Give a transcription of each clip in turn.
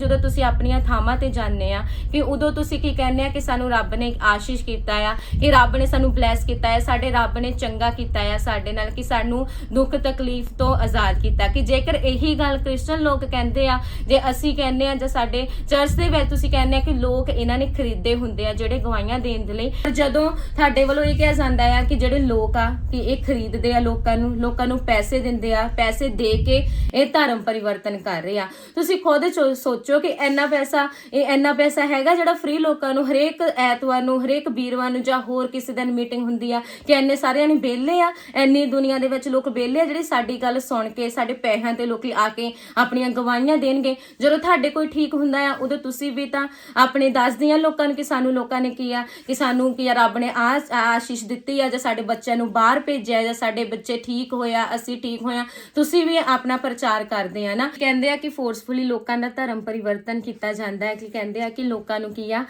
ਜਦੋਂ ਤੁਸੀਂ ਆਪਣੀਆਂ ਥਾਵਾਂ ਤੇ ਜਾਂਦੇ ਆ ਕਿ ਉਦੋਂ ਤੁਸੀਂ ਕੀ ਕਹਿੰਦੇ ਆ ਕਿ ਸਾਨੂੰ ਰੱਬ ਨੇ ਆਸ਼ੀਸ਼ ਕੀਤਾ ਆ, ਕਿ ਰੱਬ ਨੇ ਸਾਨੂੰ ਬਲੈਸ ਕੀਤਾ ਹੈ ਸਾਡੇ ਰੱਬ ਨੇ ਚੰਗਾ ਕੀਤਾ ਆ ਸਾਡੇ ਨਾਲ, ਕਿ ਸਾਨੂੰ ਦੁੱਖ ਤਕਲੀਫ ਤੋਂ ਆਜ਼ਾਦ ਕੀਤਾ। ਕਿ ਜੇਕਰ ਇਹੀ ਗੱਲ ਕ੍ਰਿਸਚਨ ਲੋਕ ਕਹਿੰਦੇ ਆ, ਜੇ ਅਸੀਂ ਕਹਿੰਦੇ ਆ ਜਾਂ ਸਾਡੇ ਚਰਚ ਦੇ ਵਿੱਚ ਤੁਸੀਂ ਕਹਿੰਦੇ ਆ ਕਿ ਲੋਕ ਇਹਨਾਂ ਨੇ ਖਰੀਦੇ ਹੁੰਦੇ ਆ ਜਿਹੜੇ ਗਵਾਹੀਆਂ ਦੇਣ ਦੇ ਲਈ, ਪਰ ਜਦੋਂ ਤੁਹਾਡੇ ਵੱਲੋਂ ਇਹ ਕਿਹਾ ਜਾਂਦਾ ਆ ਕਿ ਜਿਹੜੇ ਲੋਕ ਆ, ਕਿ ਇਹ ਖਰੀਦਦੇ ਆ ਲੋਕਾਂ ਨੂੰ ਲੋਕਾਂ ਨੂੰ ਪੈਸੇ ਦਿੰਦੇ ਆ, ਪੈਸੇ ਦੇ ਕੇ ਇਹ ਧਰਮ ਪਰਿਵਰਤਨ ਕਰ ਰਹੇ ਆ। ਤੁਸੀਂ ਖੁਦ ਸੋਚੋ ਸੋਚੋ ਕਿ ਇੰਨਾ ਪੈਸਾ, ਇਹ ਇੰਨਾ ਪੈਸਾ ਹੈਗਾ ਜਿਹੜਾ ਫ੍ਰੀ ਲੋਕਾਂ ਨੂੰ, ਹਰੇਕ ਐਤਵਾਰ ਨੂੰ, ਹਰੇਕ ਵੀਰਵਾਰ ਨੂੰ ਜਾਂ ਹੋਰ ਕਿਸੇ ਦਿਨ ਮੀਟਿੰਗ ਹੁੰਦੀ ਆ ਕਿ ਇੰਨੇ ਸਾਰਿਆਂ ਨੇ ਵਿਹਲੇ ਆ, ਇੰਨੀ ਦੁਨੀਆ ਦੇ ਵਿੱਚ ਲੋਕ ਵਿਹਲੇ ਆ ਜਿਹੜੇ ਸਾਡੀ ਗੱਲ ਸੁਣ ਕੇ, ਸਾਡੇ ਪੈਸਿਆਂ ਤੇ ਲੋਕੀ ਆ ਕੇ ਆਪਣੀਆਂ ਗਵਾਹੀਆਂ ਦੇਣਗੇ। ਜਦੋਂ ਤੁਹਾਡੇ ਕੋਈ ਠੀਕ ਹੁੰਦਾ ਆ, ਉਦੋਂ ਤੁਸੀਂ ਵੀ ਤਾਂ ਆਪਣੇ ਦੱਸਦੇ ਦੱਸਦੀਆਂ ਲੋਕਾਂ ਨੂੰ ਕਿ ਸਾਨੂੰ ਲੋਕਾਂ ਨੇ ਕੀ ਆ ਕਿ ਸਾਨੂੰ ਕੀ ਆ ਰੱਬ ਨੇ ਆ ਆਸ਼ੀਸ਼ ਦਿੱਤੀ ਆ ਜਾਂ ਸਾਡੇ ਬੱਚਿਆਂ ਨੂੰ ਬਾਹਰ ਭੇਜਿਆ ਜਾਂ ਸਾਡੇ ਬੱਚੇ ਠੀਕ ਹੋਇਆ, ਅਸੀਂ ਠੀਕ ਹੋਇਆ, ਤੁਸੀਂ ਵੀ ਆਪਣਾ ਪ੍ਰਚਾਰ ਕਰਦੇ ਆ ਨਾ। ਕਹਿੰਦੇ ਆ ਕਿ ਫੋਰਸਫੁਲੀ ਲੋਕਾਂ ਦਾ ਧਰਮ ਪਰਿਵਰਤਨ ਕੀਤਾ ਜਾਂਦਾ ਹੈ ਕਿ ਕਹਿੰਦੇ ਆ ਕਿ ਲੋਕਾਂ ਨੂੰ ਕੀ ਆ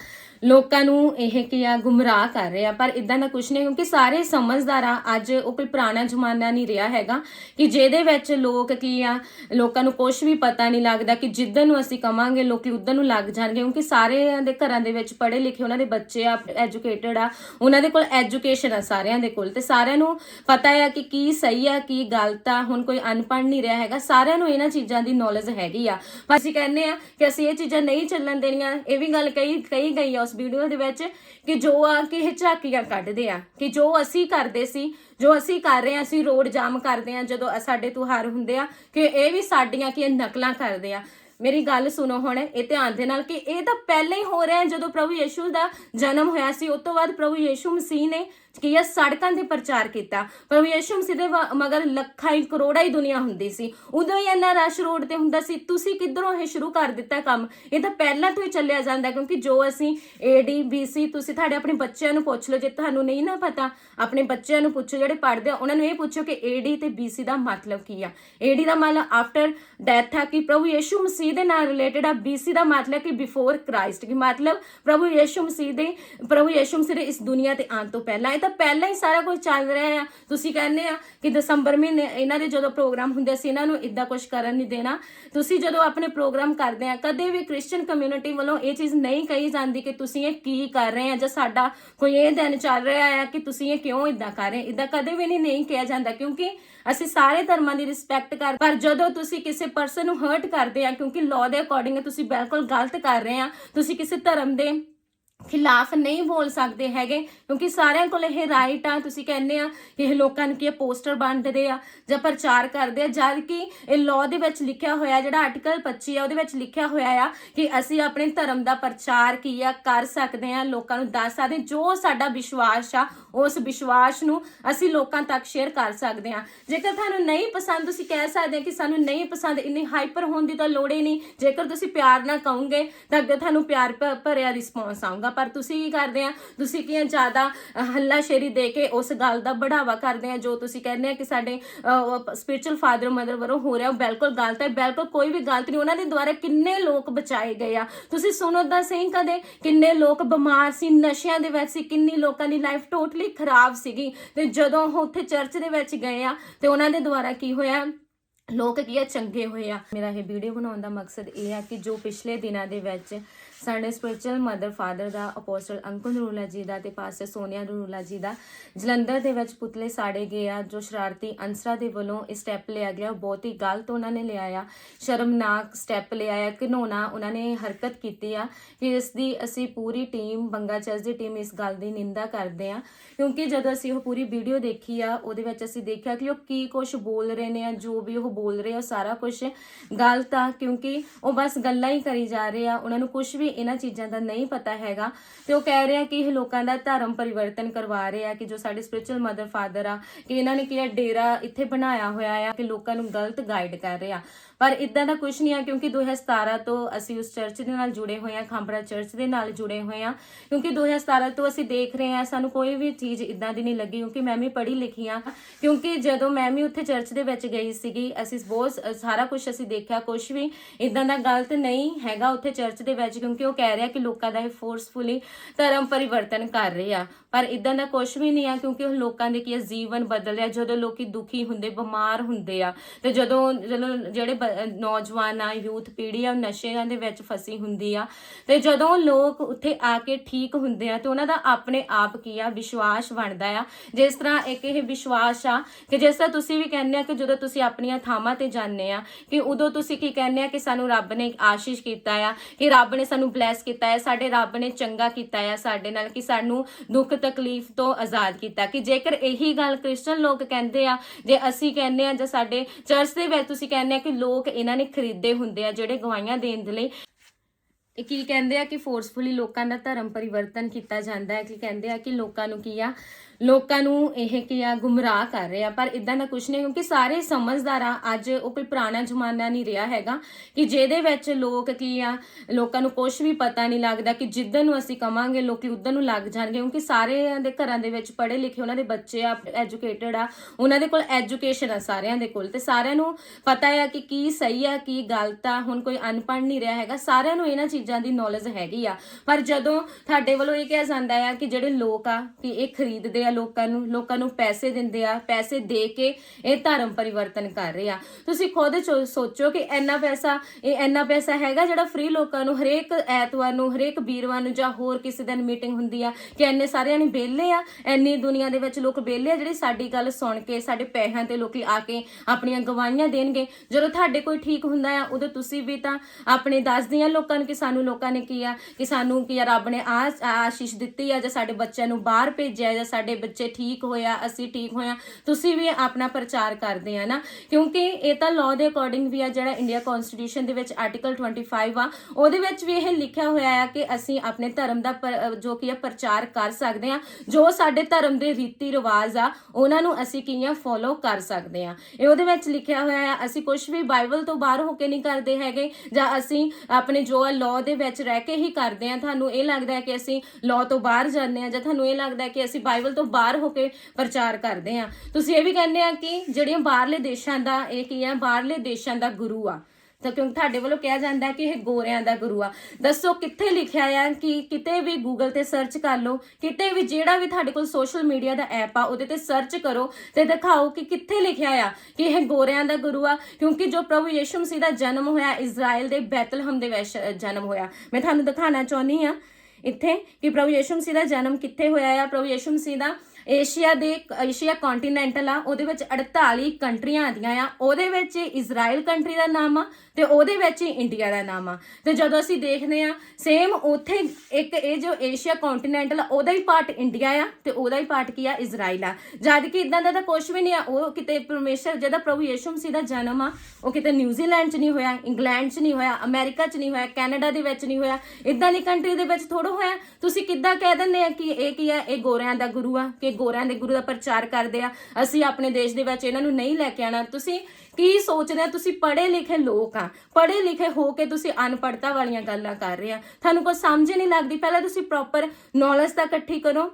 ਲੋਕਾਂ ਨੂੰ ਇਹ ਕੀ ਆ ਗੁੰਮਰਾਹ ਕਰ ਰਹੇ ਆ, ਪਰ ਇਦਾਂ ਦਾ ਕੁਝ ਨਹੀਂ, ਕਿਉਂਕਿ ਸਾਰੇ ਸਮਝਦਾਰ ਆ, ਅੱਜ ਉਹ ਕੋਈ ਪੁਰਾਣਾ ਜ਼ਮਾਨਾ ਨਹੀਂ ਰਿਹਾ ਹੈਗਾ, ਕਿ ਜਿਹਦੇ ਵਿੱਚ ਲੋਕ ਕੀ ਆ, ਲੋਕਾਂ ਨੂੰ ਕੁਝ ਵੀ ਪਤਾ ਨਹੀਂ ਲੱਗਦਾ ਕਿ ਜਿੱਦਨ ਨੂੰ ਅਸੀਂ ਕਵਾਂਗੇ, ਲੋਕੀ ਉਧਰ ਨੂੰ ਲੱਗ ਜਾਣਗੇ, ਕਿਉਂਕਿ ਸਾਰਿਆਂ ਦੇ ਘਰਾਂ ਦੇ ਵਿੱਚ ਪੜ੍ਹੇ ਲਿਖੇ ਉਹਨਾਂ ਦੇ ਬੱਚੇ ਆ ਐਜੂਕੇਟਡ ਆ, ਉਹਨਾਂ ਦੇ ਕੋਲ ਐਜੂਕੇਸ਼ਨ ਆ ਸਾਰਿਆਂ ਦੇ ਕੋਲ, ਤੇ ਸਾਰਿਆਂ ਨੂੰ ਪਤਾ ਆ ਕਿ ਕੀ ਸਹੀ ਆ, ਕੀ ਗਲਤ ਆ, ਹੁਣ ਕੋਈ ਅਨਪੜ੍ਹ ਨਹੀਂ ਰਿਹਾ ਹੈਗਾ, ਸਾਰਿਆਂ ਨੂੰ ਇਹਨਾਂ ਚੀਜ਼ਾਂ ਦੀ ਨੌਲੇਜ ਹੈਗੀ ਆ। ਪਰ ਅਸੀਂ ਕਹਿੰਦੇ ਆ ਕਿ ਅਸੀਂ ਇਹ ਚੀਜ਼ਾਂ ਨਹੀਂ ਚੱਲਣ ਦੇਣੀਆਂ, ਇਹ ਵੀ ਗੱਲ ਕਹੀ ਕਹੀ ਗਈ ਆ ਉਸ ਵੀਡੀਓ ਦੇ ਵਿੱਚ ਕਿ ਜੋ ਆ ਕਿ ਇਹ ਝਾਕੀਆਂ ਕੱਢਦੇ ਆ, ਕਿ ਜੋ ਅਸੀਂ ਕਰਦੇ ਸੀ, ਜੋ ਅਸੀਂ ਕਰ ਰਹੇ ਆ, ਅਸੀਂ ਰੋਡ ਜਾਮ ਕਰਦੇ ਆ, ਜਦੋਂ ਸਾਡੇ ਤਿਉਹਾਰ ਹੁੰਦੇ ਆ, ਕਿ ਇਹ ਵੀ ਸਾਡੀਆਂ ਕੀ ਨਕਲਾਂ ਕਰਦੇ ਆ। ਮੇਰੀ ਗੱਲ ਸੁਣੋ ਹੁਣ, ਇਹ ਧਿਆਨ ਦੇ ਨਾਲ ਕਿ ਇਹ ਤਾਂ ਪਹਿਲਾਂ ਹੀ ਹੋ ਰਿਹਾ ਜਦੋਂ ਪ੍ਰਭੂ ਯੀਸ਼ੂ ਦਾ ਜਨਮ ਹੋਇਆ ਸੀ, ਉਸ ਤੋਂ ਬਾਅਦ ਪ੍ਰਭੂ ਯੀਸ਼ੂ ਮਸੀਹ ਨੇ ਕੀ ਆ ਸੜਕਾਂ ਤੇ ਪ੍ਰਚਾਰ ਕੀਤਾ। ਪ੍ਰਭੂ ਯੀਸ਼ੂ ਮਸੀਹ ਦੇ ਵਾ- ਮਗਰ ਲੱਖਾਂ ਹੀ ਕਰੋੜਾਂ ਹੀ ਦੁਨੀਆ ਹੁੰਦੀ ਸੀ। ਉਦੋਂ ਹੀ ਇੰਨਾ ਰਸ਼ ਰੋਡ ਤੇ ਹੁੰਦਾ ਸੀ, ਤੁਸੀਂ ਕਿੱਧਰੋਂ ਇਹ ਸ਼ੁਰੂ ਕਰ ਦਿੱਤਾ ਕੰਮ? ਇਹ ਤਾਂ ਪਹਿਲਾਂ ਤੋਂ ਹੀ ਚੱਲਿਆ ਜਾਂਦਾ ਕਿਉਂਕਿ ਜੋ ਅਸੀਂ ਏਡੀ ਬੀਸੀ ਤੁਸੀਂ ਤੁਹਾਡੇ ਆਪਣੇ ਬੱਚਿਆਂ ਨੂੰ ਪੁੱਛ ਲਓ, ਜੇ ਤੁਹਾਨੂੰ ਨਹੀਂ ਨਾ ਪਤਾ, ਆਪਣੇ ਬੱਚਿਆਂ ਨੂੰ ਪੁੱਛੋ, ਜਿਹੜੇ ਪੜ੍ਹਦੇ ਆ, ਉਹਨਾਂ ਨੂੰ ਇਹ ਪੁੱਛੋ ਕਿ ਏਡੀ ਤੇ ਬੀਸੀ ਦਾ ਮਤਲਬ ਕੀ ਆ? ਏਡੀ ਦਾ ਮਤਲਬ ਆਫਟਰ ਡੈਥ ਆ ਕਿ ਪ੍ਰਭੂ ਯੀਸ਼ੂ ਮਸੀਹ ਦੇ ਨਾਲ ਰਿਲੇਟਡ ਆ ਬੀਸੀ ਦਾ ਮਤਲਬ ਕਿ ਬਿਫੋਰ ਕ੍ਰਾਈਸਟ ਕਿ ਮਤਲਬ ਪ੍ਰਭੂ ਯੀਸ਼ੂ ਮਸੀਹ ਦੇ, ਪ੍ਰਭੂ ਯੀਸ਼ੂ ਮਸੀਹ ਦੇ ਇਸ ਦੁਨੀਆ ਤੇ ਆਉਣ ਤੋਂ ਪਹਿਲਾਂ। ਤਾਂ ਪਹਿਲਾਂ ਹੀ ਸਾਰਾ ਕੁਝ ਚੱਲ ਰਿਹਾ ਆ। ਤੁਸੀਂ ਕਹਿੰਦੇ ਆ ਕਿ ਦਸੰਬਰ ਮਹੀਨੇ, ਇਹਨਾਂ ਦੇ ਜਦੋਂ ਪ੍ਰੋਗਰਾਮ ਹੁੰਦੇ ਸੀ, ਇਹਨਾਂ ਨੂੰ ਇਦਾਂ ਕੁਝ ਕਰਨ ਨਹੀਂ ਦੇਣਾ। ਤੁਸੀਂ ਜਦੋਂ ਆਪਣੇ ਪ੍ਰੋਗਰਾਮ ਕਰਦੇ ਆ, ਕਦੇ ਵੀ ਕ੍ਰਿਸਚੀਅਨ ਕਮਿਊਨਿਟੀ ਵੱਲੋਂ ਇਹ ਚੀਜ਼ ਨਹੀਂ ਕਹੀ ਜਾਂਦੀ ਕਿ ਤੁਸੀਂ ਇਹ ਕੀ ਕਰ ਰਹੇ ਆ ਜਾਂ ਸਾਡਾ ਕੋਈ ਇਹ ਦਿਨ ਚੱਲ ਰਿਹਾ ਆ ਕਿ ਤੁਸੀਂ ਇਹ ਕਿਉਂ ਇਦਾਂ ਕਰ ਰਹੇ ਇਦਾਂ ਕਦੇ ਵੀ ਨਹੀਂ ਨਹੀਂ ਕਿਹਾ ਜਾਂਦਾ ਕਿਉਂਕਿ ਅਸੀਂ ਸਾਰੇ ਧਰਮਾਂ ਦੀ ਰਿਸਪੈਕਟ ਕਰ ਪਰ ਜਦੋਂ ਤੁਸੀਂ ਕਿਸੇ ਪਰਸਨ ਨੂੰ ਹਰਟ ਕਰਦੇ ਆ, ਕਿਉਂਕਿ ਲਾਅ ਦੇ ਅਕੋਰਡਿੰਗ ਤੁਸੀਂ ਬਿਲਕੁਲ ਗਲਤ ਕਰ ਰਹੇ ਆ। ਤੁਸੀਂ ਕਿਸੇ ਧਰਮ ਦੇ ਖਿਲਾਫ ਨਹੀਂ ਬੋਲ ਸਕਦੇ ਹੈਗੇ, ਕਿਉਂਕਿ ਸਾਰਿਆਂ ਕੋਲ ਇਹ ਰਾਈਟ ਆ, ਤੁਸੀਂ ਕਹਿੰਦੇ ਆ ਕਿ ਇਹ ਲੋਕਾਂ ਨੂੰ ਕੀ ਪੋਸਟਰ ਵੰਡਦੇ ਆ ਜਾਂ ਪ੍ਰਚਾਰ ਕਰਦੇ ਆ ਜਦ ਕਿ ਇਹ ਲਾਅ ਦੇ ਵਿੱਚ ਲਿਖਿਆ ਹੋਇਆ, ਜਿਹੜਾ ਆਰਟੀਕਲ 25 ਆ, ਉਹਦੇ ਵਿੱਚ ਲਿਖਿਆ ਹੋਇਆ ਆ ਕਿ ਅਸੀਂ ਆਪਣੇ ਧਰਮ ਦਾ ਪ੍ਰਚਾਰ ਕੀ ਆ, ਕਰ ਸਕਦੇ ਆ, ਲੋਕਾਂ ਨੂੰ ਦੱਸ ਸਕਦੇ ਹਾਂ। ਜੋ ਸਾਡਾ ਵਿਸ਼ਵਾਸ ਆ, ਉਸ ਵਿਸ਼ਵਾਸ ਨੂੰ ਅਸੀਂ ਲੋਕਾਂ ਤੱਕ ਸ਼ੇਅਰ ਕਰ ਸਕਦੇ ਆ ਜੇਕਰ ਤੁਹਾਨੂੰ ਨਹੀਂ ਪਸੰਦ, ਤੁਸੀਂ ਕਹਿ ਸਕਦੇ ਆ ਕਿ ਸਾਨੂੰ ਨਹੀਂ ਪਸੰਦ, ਇੰਨੀ ਹਾਈਪਰ ਹੋਣ ਦੀ ਤਾਂ ਲੋੜ ਹੀ ਨਹੀਂ ਜੇਕਰ ਤੁਸੀਂ ਪਿਆਰ ਨਾਲ ਕਹੋਗੇ, ਤਾਂ ਅੱਗੇ ਤੁਹਾਨੂੰ ਪਿਆਰ ਭ- ਭਰਿਆ ਰਿਸਪੌਂਸ ਆਊਗਾ ਪਰ ਤੁਸੀਂ ਕੀ ਕਰਦੇ ਆ? ਤੁਸੀਂ ਕੀ ਜ਼ਿਆਦਾ ਹੱਲਾਸ਼ੇਰੀ ਦੇ ਕੇ ਉਸ ਗੱਲ ਦਾ ਬੜਾਵਾ ਕਰਦੇ ਆ, ਜੋ ਤੁਸੀਂ ਕਹਿੰਦੇ ਆ ਕਿ ਸਾਡੇ ਸਪਿਰਚੁਅਲ ਫਾਦਰ ਮਦਰ ਵੱਲੋਂ ਹੋ ਰਿਹਾ ਬਿਲਕੁਲ ਗਲਤ ਹੈ। ਬਿਲਕੁਲ ਕੋਈ ਵੀ ਗਲਤ ਨਹੀਂ, ਉਹਨਾਂ ਦੇ ਦੁਆਰਾ ਕਿੰਨੇ ਲੋਕ ਬਚਾਏ ਗਏ ਆ। ਤੁਸੀਂ ਸੁਣੋ ਤਾਂ ਸਹੀ ਕਦੇ, ਕਿੰਨੇ ਲੋਕ ਬਿਮਾਰ ਸੀ, ਨਸ਼ਿਆਂ ਦੇ ਵਿੱਚ ਸੀ, ਕਿੰਨੀ ਲੋਕਾਂ ਦੀ ਲਾਈਫ ਟੋਟਲੀ ਖਰਾਬ ਸੀਗੀ। ਤੇ ਜਦੋਂ ਉਹ ਉੱਥੇ ਚਰਚ ਦੇ ਵਿੱਚ ਗਏ ਆ, ਤੇ ਉਹਨਾਂ ਦੇ ਦੁਆਰਾ ਕੀ ਹੋਇਆ? ਲੋਕ ਕੀ ਆ? ਚੰਗੇ ਹੋਏ ਆ। ਮੇਰਾ ਇਹ ਵੀਡੀਓ ਬਣਾਉਣ ਦਾ ਮਕਸਦ ਇਹ ਆ ਕਿ ਜੋ ਪਿਛਲੇ ਦਿਨਾਂ ਦੇ ਵਿੱਚ ਸਾਡੇ ਸਪਿਰਚੁਅਲ ਮਦਰ ਫਾਦਰ ਦਾ ਅਪੋਸਟਲ ਅੰਕੁਰ ਨਰੂਲਾ ਜੀ ਦਾ ਤੇ ਪਾਸਟਰ ਸੋਨੀਆ ਨਰੂਲਾ ਜੀ ਦਾ, ਜਲੰਧਰ ਦੇ ਵਿੱਚ ਪੁਤਲੇ ਸਾੜੇ ਗਏ ਆ, ਜੋ ਸ਼ਰਾਰਤੀ ਅਨਸਰਾਂ ਦੇ ਵੱਲੋਂ ਇਹ ਸਟੈਪ ਲਿਆ ਗਿਆ। ਉਹ ਬਹੁਤ ਹੀ ਗਲਤ ਉਹਨਾਂ ਨੇ ਲਿਆ ਆ, ਸ਼ਰਮਨਾਕ ਸਟੈਪ ਲਿਆ ਆ ਘਿਨੌਣਾ ਉਹਨਾਂ ਨੇ ਹਰਕਤ ਕੀਤੀ ਆ ਕਿ ਇਸ ਦੀ ਅਸੀਂ ਪੂਰੀ ਟੀਮ ਬੰਗਾ ਚਰਚ ਦੀ ਟੀਮ ਇਸ ਗੱਲ ਦੀ ਨਿੰਦਾ ਕਰਦੇ ਆ। ਕਿਉਂਕਿ ਜਦੋਂ ਅਸੀਂ ਉਹ ਪੂਰੀ ਵੀਡੀਓ ਦੇਖੀ ਆ, ਉਹਦੇ ਵਿੱਚ ਅਸੀਂ ਦੇਖਿਆ ਕਿ ਉਹ ਕੀ ਕੁਝ ਬੋਲ ਰਹੇ ਨੇ ਆ, ਜੋ ਵੀ ਉਹ ਬੋਲ ਰਹੇ ਆ, ਉਹ ਸਾਰਾ ਕੁਝ ਗਲਤ ਆ, ਕਿਉਂਕਿ ਉਹ ਬਸ ਗੱਲਾਂ ਹੀ ਕਰੀ ਜਾ ਰਹੇ ਆ, ਉਹਨਾਂ ਨੂੰ ਕੁਝ ਵੀ ਇਹਨਾਂ ਚੀਜ਼ਾਂ ਦਾ ਨਹੀਂ ਪਤਾ ਹੈਗਾ। ਤੇ ਉਹ ਕਹਿ ਰਿਹਾ ਕਿ ਇਹ ਲੋਕਾਂ ਦਾ ਧਰਮ ਪਰਿਵਰਤਨ ਕਰਵਾ ਰਹੇ ਆ ਕਿ ਜੋ ਸਾਡੇ ਸਪਿਰਚੁਅਲ ਮਦਰ ਫਾਦਰ ਆ, ਕਿ ਇਹਨਾਂ ਨੇ ਕੀ ਆ ਡੇਰਾ ਇੱਥੇ ਬਣਾਇਆ ਹੋਇਆ ਆ, ਕਿ ਲੋਕਾਂ ਨੂੰ ਗਲਤ ਗਾਈਡ ਕਰ ਰਹੇ ਆ। ਪਰ ਇਦਾਂ ਦਾ ਕੁਝ ਨਹੀਂ ਆ ਕਿਉਂਕਿ 2017 ਤੋਂ ਅਸੀਂ ਉਸ ਚਰਚ ਦੇ ਨਾਲ ਜੁੜੇ ਹੋਏ ਆ ਖਾਂਬੜਾ ਚਰਚ ਦੇ ਨਾਲ ਜੁੜੇ ਹੋਏ ਆ। ਕਿਉਂਕਿ 2017 ਤੋਂ ਅਸੀਂ ਦੇਖ ਰਹੇ ਆ ਸਾਨੂੰ ਕੋਈ ਵੀ ਚੀਜ਼ ਇਦਾਂ ਦੀ ਨਹੀਂ ਲੱਗੀ ਕਿਉਂਕਿ ਮੈਂ ਵੀ ਪੜ੍ਹੀ ਲਿਖੀ ਆ। ਕਿਉਂਕਿ ਜਦੋਂ ਮੈਂ ਵੀ ਉੱਥੇ ਚਰਚ ਦੇ ਵਿੱਚ ਗਈ ਸੀਗੀ ਅਸੀਂ ਬਹੁਤ ਸਾਰਾ ਕੁਝ ਅਸੀਂ ਦੇਖਿਆ ਕੁਝ ਵੀ ਇਦਾਂ ਦਾ ਗਲਤ ਨਹੀਂ ਹੈਗਾ ਉੱਥੇ ਚਰਚ ਦੇ ਵਿੱਚ ਕਿਉਂਕਿ ਉਹ ਕਹਿ ਰਿਹਾ ਕਿ ਲੋਕਾਂ ਦਾ ਇਹ ਫੋਰਸਫੁਲੀ ਧਰਮ ਪਰਿਵਰਤਨ ਕਰ ਰਹੇ ਆ। ਪਰ ਇਦਾਂ ਦਾ ਕੁਝ ਵੀ ਨਹੀਂ ਆ ਕਿਉਂਕਿ ਉਹ ਲੋਕਾਂ ਦੇ ਕੀ ਆ, ਜੀਵਨ ਬਦਲ ਰਿਹਾ ਜਦੋਂ ਲੋਕੀ ਦੁਖੀ ਹੁੰਦੇ ਬਿਮਾਰ ਹੁੰਦੇ ਆ ਤੇ ਜਦੋਂ ਜਦੋਂ ਜਿਹੜੇ ਬ- ਨੌਜਵਾਨ ਆ ਯੂਥ ਪੀੜ੍ਹੀ ਆ, ਉਹ ਨਸ਼ਿਆਂ ਦੇ ਵਿੱਚ ਫਸੀ ਹੁੰਦੀ ਆ। ਤੇ ਜਦੋਂ ਲੋਕ ਉੱਥੇ ਆ ਕੇ ਠੀਕ ਹੁੰਦੇ ਆ, ਤੇ ਉਹਨਾਂ ਦਾ ਆਪਣੇ ਆਪ ਕੀ ਆ, ਵਿਸ਼ਵਾਸ ਬਣਦਾ ਆ। ਜਿਸ ਤਰ੍ਹਾਂ ਇੱਕ ਇਹ ਵਿਸ਼ਵਾਸ ਆ ਕਿ ਜਿਸ ਤਰ੍ਹਾਂ ਤੁਸੀਂ ਵੀ ਕਹਿੰਦੇ ਆ ਕਿ ਜਦੋਂ ਤੁਸੀਂ ਆਪਣੀਆਂ ਥਾਵਾਂ ਤੇ ਜਾਂਦੇ ਆ, ਕਿ ਉਦੋਂ ਤੁਸੀਂ ਕੀ ਕਹਿੰਦੇ ਆ ਕਿ ਸਾਨੂੰ ਰੱਬ ਨੇ ਆਸ਼ੀਸ਼ ਕੀਤਾ ਆ, ਕਿ ਰੱਬ ਨੇ ਸਾਨੂੰ ਬਲੈਸ ਕੀਤਾ ਹੈ ਸਾਡੇ ਰੱਬ ਨੇ ਚੰਗਾ ਕੀਤਾ ਆ ਸਾਡੇ ਨਾਲ, ਕਿ ਸਾਨੂੰ ਦੁੱਖ ਤਕਲੀਫ ਤੋਂ ਆਜ਼ਾਦ ਕੀਤਾ। ਕਿ ਜੇਕਰ ਇਹੀ ਗੱਲ ਕ੍ਰਿਸਚਨ ਲੋਕ ਕਹਿੰਦੇ ਆ, ਜੇ ਅਸੀਂ ਕਹਿੰਦੇ ਆ ਜਾਂ ਸਾਡੇ ਚਰਚ ਦੇ ਵਿੱਚ ਤੁਸੀਂ ਕਹਿੰਦੇ ਆ ਕਿ ਲੋਕ ਲੋਕ ਇਹਨਾਂ ਨੇ ਖਰੀਦੇ ਹੁੰਦੇ ਆ, ਜਿਹੜੇ ਗਵਾਹੀਆਂ ਦੇਣ ਦੇ ਲਈ। ਇਹ ਕੀ ਕਹਿੰਦੇ ਆ ਕਿ ਫੋਰਸਫੁਲੀ ਲੋਕਾਂ ਦਾ ਧਰਮ ਪਰਿਵਰਤਨ ਕੀਤਾ ਜਾਂਦਾ ਹੈ। ਕਿ ਕਹਿੰਦੇ ਆ ਕਿ ਲੋਕਾਂ ਨੂੰ ਕੀ ਆ? ਲੋਕਾਂ ਨੂੰ ਇਹ ਕੀ ਆ ਗੁੰਮਰਾਹ ਕਰ ਰਹੇ ਆ, ਪਰ ਇਦਾਂ ਦਾ ਕੁਝ ਨਹੀਂ, ਕਿਉਂਕਿ ਸਾਰੇ ਸਮਝਦਾਰ ਆ ਅੱਜ ਉਹ ਕੋਈ ਪੁਰਾਣਾ ਜ਼ਮਾਨਾ ਨਹੀਂ ਰਿਹਾ ਹੈਗਾ, ਕਿ ਜਿਹਦੇ ਵਿੱਚ ਲੋਕ ਕੀ ਆ, ਲੋਕਾਂ ਨੂੰ ਕੁਝ ਵੀ ਪਤਾ ਨਹੀਂ ਲੱਗਦਾ ਕਿ ਜਿੱਦਨ ਨੂੰ ਅਸੀਂ ਕਵਾਂਗੇ, ਲੋਕੀ ਉਧਰ ਨੂੰ ਲੱਗ ਜਾਣਗੇ, ਕਿਉਂਕਿ ਸਾਰਿਆਂ ਦੇ ਘਰਾਂ ਦੇ ਵਿੱਚ ਪੜ੍ਹੇ ਲਿਖੇ ਉਹਨਾਂ ਦੇ ਬੱਚੇ ਆ ਐਜੂਕੇਟਡ ਆ, ਉਹਨਾਂ ਦੇ ਕੋਲ ਐਜੂਕੇਸ਼ਨ ਆ ਸਾਰਿਆਂ ਦੇ ਕੋਲ, ਤੇ ਸਾਰਿਆਂ ਨੂੰ ਪਤਾ ਆ ਕਿ ਕੀ ਸਹੀ ਆ, ਕੀ ਗਲਤ ਆ, ਹੁਣ ਕੋਈ ਅਨਪੜ੍ਹ ਨਹੀਂ ਰਿਹਾ ਹੈਗਾ, ਸਾਰਿਆਂ ਨੂੰ ਇਹਨਾਂ ਚੀਜ਼ਾਂ ਦੀ ਨੌਲੇਜ ਹੈਗੀ ਆ, ਪਰ ਜਦੋਂ ਤੁਹਾਡੇ ਵੱਲੋਂ ਇਹ ਕਿਹਾ ਜਾਂਦਾ ਆ ਕਿ ਜਿਹੜੇ ਲੋਕ ਆ, ਕਿ ਇਹ ਖਰੀਦਦੇ ਆ ਲੋਕਾਂ ਨੂੰ ਲੋਕਾਂ ਨੂੰ ਪੈਸੇ ਦਿੰਦੇ ਆ, ਪੈਸੇ ਦੇ ਕੇ ਇਹ ਧਰਮ ਪਰਿਵਰਤਨ ਕਰ ਰਹੇ ਆ। ਤੁਸੀਂ ਖੁਦ ਚੋ- ਸੋਚੋ ਕਿ ਇੰਨਾ ਪੈਸਾ, ਇਹ ਇੰਨਾ ਪੈਸਾ ਹੈਗਾ ਜਿਹੜਾ ਫ੍ਰੀ ਲੋਕਾਂ ਨੂੰ, ਹਰੇਕ ਐਤਵਾਰ ਨੂੰ, ਹਰੇਕ ਵੀਰਵਾਰ ਨੂੰ ਜਾਂ ਹੋਰ ਕਿਸੇ ਦਿਨ ਮੀਟਿੰਗ ਹੁੰਦੀ ਆ ਕਿ ਇੰਨੇ ਸਾਰਿਆਂ ਨੇ ਵਿਹਲੇ ਆ, ਇੰਨੀ ਦੁਨੀਆ ਦੇ ਵਿੱਚ ਲੋਕ ਵਿਹਲੇ ਆ ਜਿਹੜੇ ਸਾਡੀ ਗੱਲ ਸੁਣ ਕੇ, ਸਾਡੇ ਪੈਸਿਆਂ ਤੇ ਲੋਕੀ ਆ ਕੇ ਆਪਣੀਆਂ ਗਵਾਹੀਆਂ ਦੇਣਗੇ। ਜਦੋਂ ਤੁਹਾਡੇ ਕੋਈ ਠੀਕ ਹੁੰਦਾ ਆ, ਉਦੋਂ ਤੁਸੀਂ ਵੀ ਤਾਂ ਆਪਣੇ ਦੱਸਦੇ ਦੱਸਦੀਆਂ ਲੋਕਾਂ ਨੂੰ ਕਿ ਸਾਨੂੰ ਲੋਕਾਂ ਨੇ ਕੀ ਆ, ਕਿ ਸਾਨੂੰ ਕੀ ਆ ਰੱਬ ਨੇ ਆ ਆਸ਼ੀਸ਼ ਦਿੱਤੀ ਆ ਜਾਂ ਸਾਡੇ ਬੱਚਿਆਂ ਨੂੰ ਬਾਹਰ ਭੇਜਿਆ ਜਾਂ ਸਾਡੇ ਬੱਚੇ ਠੀਕ ਹੋਇਆ, ਅਸੀਂ ਠੀਕ ਹੋਇਆ, ਤੁਸੀਂ ਵੀ ਆਪਣਾ ਪ੍ਰਚਾਰ ਕਰਦੇ ਆ ਨਾ। ਕਿਉਂਕਿ ਇਹ ਤਾਂ ਲਾਅ ਦੇ ਅਕੋਰਡਿੰਗ ਵੀ ਆ, ਜਿਹੜਾ ਇੰਡੀਆ ਕਨਸਟੀਟਿਊਸ਼ਨ ਦੇ ਵਿੱਚ ਆਰਟੀਕਲ 25 ਆ, ਉਹਦੇ ਵਿੱਚ ਵੀ ਇਹ ਲਿਖਿਆ ਹੋਇਆ ਆ ਕਿ ਅਸੀਂ ਆਪਣੇ ਧਰਮ ਦਾ ਜੋ ਕੀ ਆ, ਪ੍ਰਚਾਰ ਕਰ ਸਕਦੇ ਆ। ਜੋ ਸਾਡੇ ਧਰਮ ਦੇ ਰੀਤੀ ਰਿਵਾਜ ਆ, ਉਹਨਾਂ ਨੂੰ ਅਸੀਂ ਕਿਵੇਂ ਫੋਲੋ ਕਰ ਸਕਦੇ ਆ। ਇਹ ਉਹਦੇ ਵਿੱਚ ਲਿਖਿਆ ਹੋਇਆ ਆ, ਅਸੀਂ ਕੁਝ ਵੀ ਬਾਈਬਲ ਤੋਂ ਬਾਹਰ ਹੋ ਕੇ ਨਹੀਂ ਕਰਦੇ ਹੈਗੇ, ਜਾਂ ਅਸੀਂ ਆਪਣੇ ਜੋ ਆ ਲਾਅ ਦੇ ਵਿੱਚ ਰਹਿ ਕੇ ਹੀ ਕਰਦੇ ਆ, ਤੁਹਾਨੂੰ ਇਹ ਲੱਗਦਾ ਹੈ ਕਿ ਅਸੀਂ ਲਾਅ ਤੋਂ ਬਾਹਰ ਜਾਂਦੇ ਆ, ਜਾਂ ਤੁਹਾਨੂੰ ਇਹ ਲੱਗਦਾ ਹੈ ਕਿ ਅਸੀਂ ਬਾਈਬਲ ਤੋਂ ਬਾਹਰ ਹੋ ਕੇ ਪ੍ਰਚਾਰ ਕਰਦੇ ਆ। ਤੁਸੀਂ ਇਹ ਵੀ ਕਹਿੰਦੇ ਆ ਕਿ ਜਿਹੜੀਆਂ ਬਾਹਰਲੇ ਦੇਸ਼ਾਂ ਦਾ ਇਹ ਕੀ ਆ, ਬਾਹਰਲੇ ਦੇਸ਼ਾਂ ਦਾ ਗੁਰੂ ਆ। ਤਾਂ ਕਿਉਂਕਿ ਤੁਹਾਡੇ ਵੱਲੋਂ ਕਿਹਾ ਜਾਂਦਾ ਕਿ ਇਹ ਗੋਰਿਆਂ ਦਾ ਗੁਰੂ ਆ। ਦੱਸੋ ਕਿੱਥੇ ਲਿਖਿਆ ਆ ਕਿ ਕਿਤੇ ਵੀ ਗੂਗਲ ਤੇ ਸਰਚ ਕਰ ਲਓ, ਕਿਤੇ ਵੀ ਜਿਹੜਾ ਵੀ ਤੁਹਾਡੇ ਕੋਲ ਸੋਸ਼ਲ ਮੀਡੀਆ ਦਾ ਐਪ ਆ, ਉਹਦੇ ਤੇ ਸਰਚ ਕਰੋ ਤੇ ਦਿਖਾਓ ਕਿ ਕਿੱਥੇ ਲਿਖਿਆ ਆ ਕਿ ਇਹ ਗੋਰਿਆਂ ਦਾ ਗੁਰੂ ਆ। ਕਿਉਂਕਿ ਜੋ ਪ੍ਰਭੂ ਯਿਸੂ ਮਸੀਹ ਦਾ ਜਨਮ ਹੋਇਆ ਇਜ਼ਰਾਈਲ ਦੇ ਬੈਤਲਹਮ ਦੇ ਵਿੱਚ ਜਨਮ ਹੋਇਆ। ਮੈਂ ਤੁਹਾਨੂੰ ਦਿਖਾਣਾ ਚਾਹੁੰਦੀ ਆ ਇੱਥੇ ਕਿ ਪ੍ਰਭੂ ਯਿਸੂ ਮਸੀਹ ਦਾ ਜਨਮ ਕਿੱਥੇ ਹੋਇਆ ਆ? ਪ੍ਰਭੂ ਯਿਸੂ ਮਸੀਹ ਦਾ ਏਸ਼ੀਆ ਦੇ, ਏਸ਼ੀਆ ਕੰਟੀਨੈਂਟਲ ਆ, ਉਹਦੇ ਵਿੱਚ 48 ਕੰਟਰੀਆਂ ਆਦੀਆਂ ਆ। ਉਹਦੇ ਵਿੱਚ ਇਜ਼ਰਾਈਲ ਕੰਟਰੀ ਦਾ ਨਾਮ ਆ ਤੇ ਉਹਦੇ ਵਿੱਚ ਹੀ ਇੰਡੀਆ ਦਾ ਨਾਮ ਆ। ਤੇ ਜਦੋਂ ਅਸੀਂ ਦੇਖਦੇ ਆ ਸੇਮ ਉੱਥੇ ਇੱਕ ਇਹ ਜੋ ਏਸ਼ੀਆ ਕੰਟੀਨੈਂਟਲ ਆ, ਉਹਦਾ ਹੀ ਪਾਰਟ ਇੰਡੀਆ ਆ ਤੇ ਉਹਦਾ ਹੀ ਪਾਰਟ ਕੀ ਆ? ਇਜ਼ਰਾਈਲ ਆ। ਜਦ ਕਿ ਇਦਾਂ ਦਾ ਤਾਂ ਕੁਝ ਵੀ ਨਹੀਂ ਆ, ਉਹ ਕਿਤੇ ਪਰਮੇਸ਼ਰ, ਜਿਹਦਾ ਪ੍ਰਭੂ ਯਿਸੂ ਮਸੀਹ ਦਾ ਜਨਮ ਆ, ਉਹ ਕਿਤੇ ਨਿਊਜ਼ੀਲੈਂਡ 'ਚ ਨਹੀਂ ਹੋਇਆ ਇੰਗਲੈਂਡ 'ਚ ਨਹੀਂ ਹੋਇਆ ਅਮਰੀਕਾ 'ਚ ਨਹੀਂ ਹੋਇਆ ਕੈਨੇਡਾ ਦੇ ਵਿੱਚ ਨਹੀਂ ਹੋਇਆ ਇਦਾਂ ਦੀ ਕੰਟਰੀ ਦੇ ਵਿੱਚ ਥੋੜਾ ਹੋਇਆ। ਤੁਸੀਂ ਕਿੱਦਾਂ ਕਹਿ ਦਿੰਦੇ ਆ ਕਿ ਇਹ ਕੀ ਆ? ਇਹ ਗੋਰਿਆਂ ਦਾ ਗੁਰੂ ਆ, ਕਿ ਗੋਰਿਆਂ ਦੇ ਗੁਰੂ ਦਾ ਪ੍ਰਚਾਰ ਕਰਦੇ ਆ। ਅਸੀਂ ਆਪਣੇ ਦੇਸ਼ ਦੇ ਵਿੱਚ ਇਹਨਾਂ ਨੂੰ ਨਹੀਂ ਲੈ ਕੇ ਆਣਾ ਤੁਸੀਂ ਕੀ ਸੋਚਦੇ ਆ ਤੁਸੀਂ ਪੜ੍ਹੇ ਲਿਖੇ ਲੋਕ ਆ। ਪੜ੍ਹੇ ਲਿਖੇ ਹੋ ਕੇ ਤੁਸੀਂ ਅਨਪੜ੍ਹਤਾ ਵਾਲੀਆਂ ਗੱਲਾਂ ਕਰ ਰਹੇ ਆ। ਤੁਹਾਨੂੰ ਕੋਈ ਸਮਝ ਹੀ ਨਹੀਂ ਲੱਗਦੀ। ਪਹਿਲਾਂ ਤੁਸੀਂ ਪ੍ਰੋਪਰ ਨੌਲੇਜ ਤਾਂ ਇਕੱਠੀ ਕਰੋ।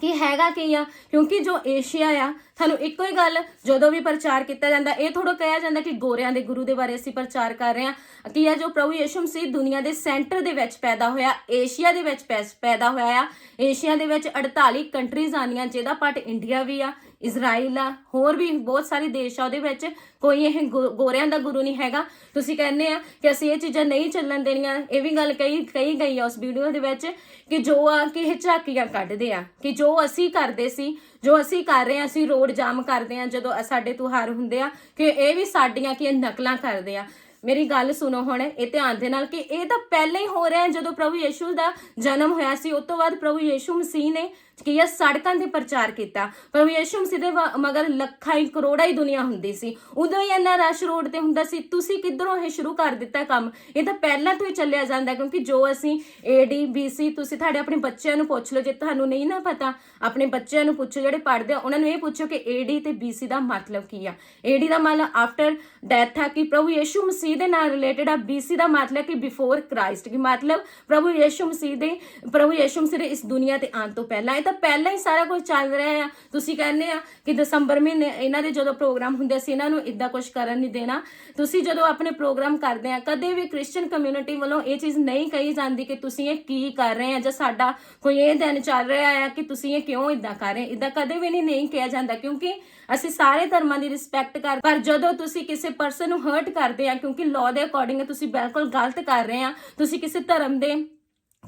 ਕਿ ਹੈਗਾ ਕੀ ਆ? ਕਿਉਂਕਿ ਜੋ ਏਸ਼ੀਆ ਆ ਤੁਹਾਨੂੰ ਇੱਕੋ ਹੀ ਗੱਲ ਜਦੋਂ ਵੀ ਪ੍ਰਚਾਰ ਕੀਤਾ ਜਾਂਦਾ, ਇਹ ਥੋੜਾ ਕਿਹਾ ਜਾਂਦਾ ਕਿ ਗੋਰਿਆਂ ਦੇ ਗੁਰੂ ਦੇ ਬਾਰੇ ਅਸੀਂ ਪ੍ਰਚਾਰ ਕਰ ਰਹੇ ਹਾਂ। ਕਿ ਆ ਜੋ ਪ੍ਰਭੂ ਯਿਸੂ ਮਸੀਹ ਦੁਨੀਆ ਦੇ ਸੈਂਟਰ ਦੇ ਵਿੱਚ ਪੈਦਾ ਹੋਇਆ, ਏਸ਼ੀਆ ਦੇ ਵਿੱਚ ਪੈਸ- ਪੈਦਾ ਹੋਇਆ ਆ, ਏਸ਼ੀਆ ਦੇ ਵਿੱਚ 48 ਕੰਟਰੀਜ਼ ਆਉਂਦੀਆਂ, ਜਿਹਦਾ ਪਾਰਟ ਇੰਡੀਆ ਵੀ ਆ, ਇਜ਼ਰਾਈਲ ਆ, ਹੋਰ ਵੀ ਬਹੁਤ ਸਾਰੇ ਦੇਸ਼ ਆ, ਉਹਦੇ ਵਿੱਚ ਕੋਈ ਇਹ ਗੋ- ਗੋਰਿਆਂ ਦਾ ਗੁਰੂ ਨਹੀਂ ਹੈਗਾ। ਤੁਸੀਂ ਕਹਿੰਦੇ ਆ ਕਿ ਅਸੀਂ ਇਹ ਚੀਜ਼ਾਂ ਨਹੀਂ ਚੱਲਣ ਦੇਣੀਆਂ, ਇਹ ਵੀ ਗੱਲ ਕਹੀ ਕਹੀ ਗਈ ਆ ਉਸ ਵੀਡੀਓ ਦੇ ਵਿੱਚ ਕਿ ਜੋ ਆ, ਕਿ ਇਹ ਝਾਕੀਆਂ ਕੱਢਦੇ ਆ, ਕਿ ਜੋ ਅਸੀਂ ਕਰਦੇ ਸੀ ਜੋ ਅਸੀਂ ਕਰ ਰਹੇ ਹਾਂ, ਅਸੀਂ ਰੋਡ ਜਾਮ ਕਰਦੇ ਹਾਂ, ਜਦੋਂ ਸਾਡੇ ਤਿਉਹਾਰ ਹੁੰਦੇ ਆ, ਕਿ ਇਹ ਵੀ ਸਾਡੀਆਂ ਕੀ ਨਕਲਾਂ ਕਰਦੇ ਆ। ਮੇਰੀ ਗੱਲ ਸੁਣੋ ਹੁਣ, ਇਹ ਧਿਆਨ ਦੇ ਨਾਲ ਕਿ ਇਹ ਤਾਂ ਪਹਿਲਾਂ ਹੀ ਹੋ ਰਿਹਾ ਜਦੋਂ ਪ੍ਰਭੂ ਯਿਸੂ ਦਾ ਜਨਮ ਹੋਇਆ ਸੀ, ਉਸ ਤੋਂ ਬਾਅਦ ਪ੍ਰਭੂ ਯਿਸੂ ਮਸੀਹ ਨੇ ਕੀ ਆ ਸੜਕਾਂ ਤੇ ਪ੍ਰਚਾਰ ਕੀਤਾ। ਪ੍ਰਭੂ ਯਿਸੂ ਮਸੀਹ ਦੇ ਮਗਰ ਲੱਖਾਂ ਹੀ ਕਰੋੜਾਂ ਹੀ ਦੁਨੀਆ ਹੁੰਦੀ ਸੀ। ਉਦੋਂ ਹੀ ਇੰਨਾ ਰਸ਼ ਰੋਡ ਤੇ ਹੁੰਦਾ ਸੀ। ਤੁਸੀਂ ਕਿੱਧਰੋਂ ਇਹ ਸ਼ੁਰੂ ਕਰ ਦਿੱਤਾ ਕੰਮ? ਇਹ ਤਾਂ ਪਹਿਲਾਂ ਤੋਂ ਹੀ ਚੱਲਿਆ ਜਾਂਦਾ, ਕਿਉਂਕਿ ਜੋ ਅਸੀਂ ਏਡੀ ਬੀਸੀ ਤੁਸੀਂ ਤੁਹਾਡੇ ਆਪਣੇ ਬੱਚਿਆਂ ਨੂੰ ਪੁੱਛ ਲਓ। ਜੇ ਤੁਹਾਨੂੰ ਨਹੀਂ ਨਾ ਪਤਾ, ਆਪਣੇ ਬੱਚਿਆਂ ਨੂੰ ਪੁੱਛੋ, ਜਿਹੜੇ ਪੜ੍ਹਦੇ ਆ, ਉਹਨਾਂ ਨੂੰ ਇਹ ਪੁੱਛੋ ਕਿ ਏਡੀ ਤੇ ਬੀਸੀ ਦਾ ਮਤਲਬ ਕੀ ਆ? ਏਡੀ ਦਾ ਮਤਲਬ ਆਫਟਰ ਡੈਥ ਆ ਕਿ ਪ੍ਰਭੂ ਯਿਸੂ ਮਸੀਹ ਦੇ ਨਾਲ ਰਿਲੇਟਡ ਆ। ਬੀਸੀ ਦਾ ਮਤਲਬ ਕਿ ਬਿਫੋਰ ਕ੍ਰਾਈਸਟ ਕਿ ਮਤਲਬ ਪ੍ਰਭੂ ਯਿਸੂ ਮਸੀਹ ਦੇ, ਪ੍ਰਭੂ ਯਿਸੂ ਮਸੀਹ ਦੇ ਇਸ ਦੁਨੀਆ ਤੇ ਆਉਣ ਤੋਂ ਪਹਿਲਾਂ। ਇਹ ਤਾਂ ਪਹਿਲਾਂ ਹੀ ਸਾਰਾ ਕੁਝ ਚੱਲ ਰਿਹਾ ਆ। ਤੁਸੀਂ ਕਹਿੰਦੇ ਆ ਕਿ ਦਸੰਬਰ ਮਹੀਨੇ ਇਹਨਾਂ ਦੇ ਜਦੋਂ ਪ੍ਰੋਗਰਾਮ ਹੁੰਦੇ ਸੀ, ਇਹਨਾਂ ਨੂੰ ਇਦਾਂ ਕੁਝ ਕਰਨ ਨਹੀਂ ਦੇਣਾ। ਤੁਸੀਂ ਜਦੋਂ ਆਪਣੇ ਪ੍ਰੋਗਰਾਮ ਕਰਦੇ ਆ, ਕਦੇ ਵੀ ਕ੍ਰਿਸਚੀਅਨ ਕਮਿਊਨਿਟੀ ਵੱਲੋਂ ਇਹ ਚੀਜ਼ ਨਹੀਂ ਕਹੀ ਜਾਂਦੀ ਕਿ ਤੁਸੀਂ ਇਹ ਕੀ ਕਰ ਰਹੇ ਆ ਜਾਂ ਸਾਡਾ ਕੋਈ ਇਹ ਦਿਨ ਚੱਲ ਰਿਹਾ ਆ ਕਿ ਤੁਸੀਂ ਇਹ ਕਿਉਂ ਇਦਾਂ ਕਰ ਰਹੇ ਇਦਾਂ ਕਦੇ ਵੀ ਨਹੀਂ ਨਹੀਂ ਕਿਹਾ ਜਾਂਦਾ ਕਿਉਂਕਿ ਅਸੀਂ ਸਾਰੇ ਧਰਮਾਂ ਦੀ ਰਿਸਪੈਕਟ ਕਰ ਪਰ ਜਦੋਂ ਤੁਸੀਂ ਕਿਸੇ ਪਰਸਨ ਨੂੰ ਹਰਟ ਕਰਦੇ ਆ, ਕਿਉਂਕਿ ਲਾਅ ਦੇ ਅਕੋਰਡਿੰਗ ਤੁਸੀਂ ਬਿਲਕੁਲ ਗਲਤ ਕਰ ਰਹੇ ਆ। ਤੁਸੀਂ ਕਿਸੇ ਧਰਮ ਦੇ